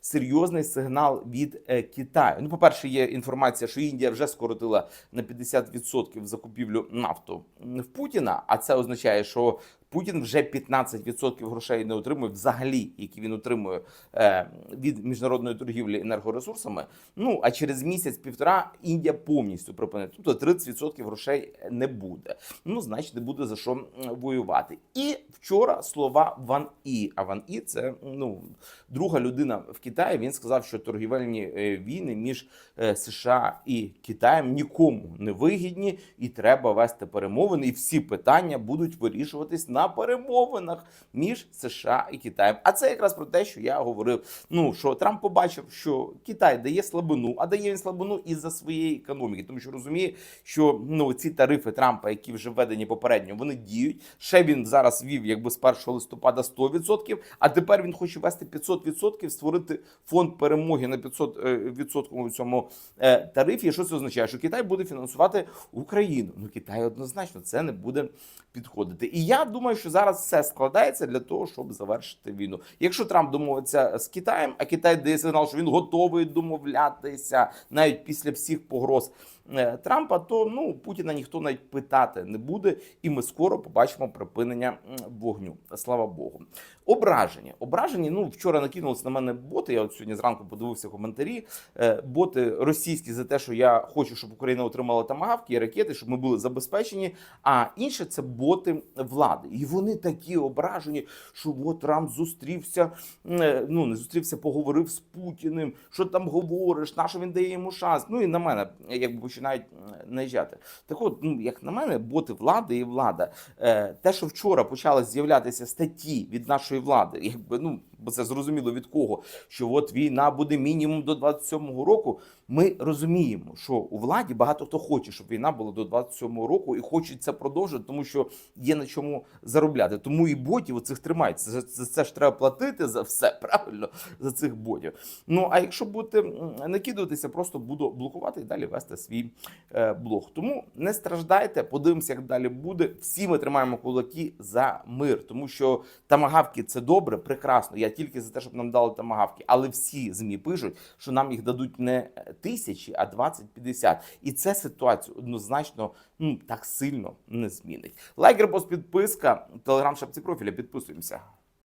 серйозний сигнал від е, Китаю. Ну, по-перше, є інформація, що Індія вже скоротила на 50% закупівлю нафту в Путіна. А це означає, що Путін вже 15% грошей не отримує взагалі, які він отримує е, від міжнародної торгівлі енергоресурсами. Ну а через місяць-півтора Індія повністю припинить. Тобто 30% грошей не буде. Ну, значить, не буде за що воювати. І вчора слова Ван І. А Ван І це ну друга людина в Китаї. Він сказав, що торгівельні е, війни між е, США і Китаєм нікому не вигідні, і треба вести перемовини. І всі питання будуть вирішуватись на перемовинах між США і Китаєм. А це якраз про те, що я говорив. Ну що Трамп побачив, що Китай дає слабину, а дає він слабину із-за своєї економіки, тому що розуміє, що ну ці тарифи Трампа, які вже введені попередньо, вони діють. Ще він зараз вів якби з 1 листопада 100%, а тепер він хоче ввести 500%, створити фонд перемоги на 500% е, цьому е, тарифі. Що це означає? Що Китай буде фінансувати Україну. Ну Китай однозначно це не буде підходити. І я думаю, що зараз все складається для того, щоб завершити війну. Якщо Трамп домовиться з Китаєм, а Китай дає сигнал, що він готовий домовлятися навіть після всіх погроз е, Трампа, то ну Путіна ніхто навіть питати не буде, і ми скоро побачимо припинення вогню. Слава Богу. Ображені. Ображені. Ну вчора накинулися на мене боти. Я от сьогодні зранку подивився коментарі. Е, Боти російські за те, що я хочу, щоб Україна отримала тамагавки і ракети, щоб ми були забезпечені. А інше це боти влади, і вони такі ображені, що от Трамп зустрівся. е, Ну не зустрівся, поговорив з Путіним. Що там говориш? На він дає йому шанс? Ну і на мене якби починають наїжджати. Так от, ну як на мене, боти влади і влада. Е, Те, що вчора почали з'являтися статті від нашої влади, якби ну бо це зрозуміло від кого, що от війна буде мінімум до 27-го року. Ми розуміємо, що у владі багато хто хоче, щоб війна була до 27-го року, і хочуть це продовжити, тому що є на чому заробляти. Тому і ботів оцих тримають. За це, це ж треба платити за все правильно за цих ботів. Ну а якщо будете накидуватися, просто буду блокувати і далі вести свій е, блог. Тому не страждайте, подивимося, як далі буде. Всі ми тримаємо кулаки за мир, тому що тамагавки це добре, прекрасно. Я тільки за те, щоб нам дали тамагавки, але всі змі пишуть, що нам їх дадуть не тисячі, а 20-50. І це ситуацію однозначно ну так сильно не змінить. Лайк, репост, підписка, телеграм, шапці профіля. Підписуємося.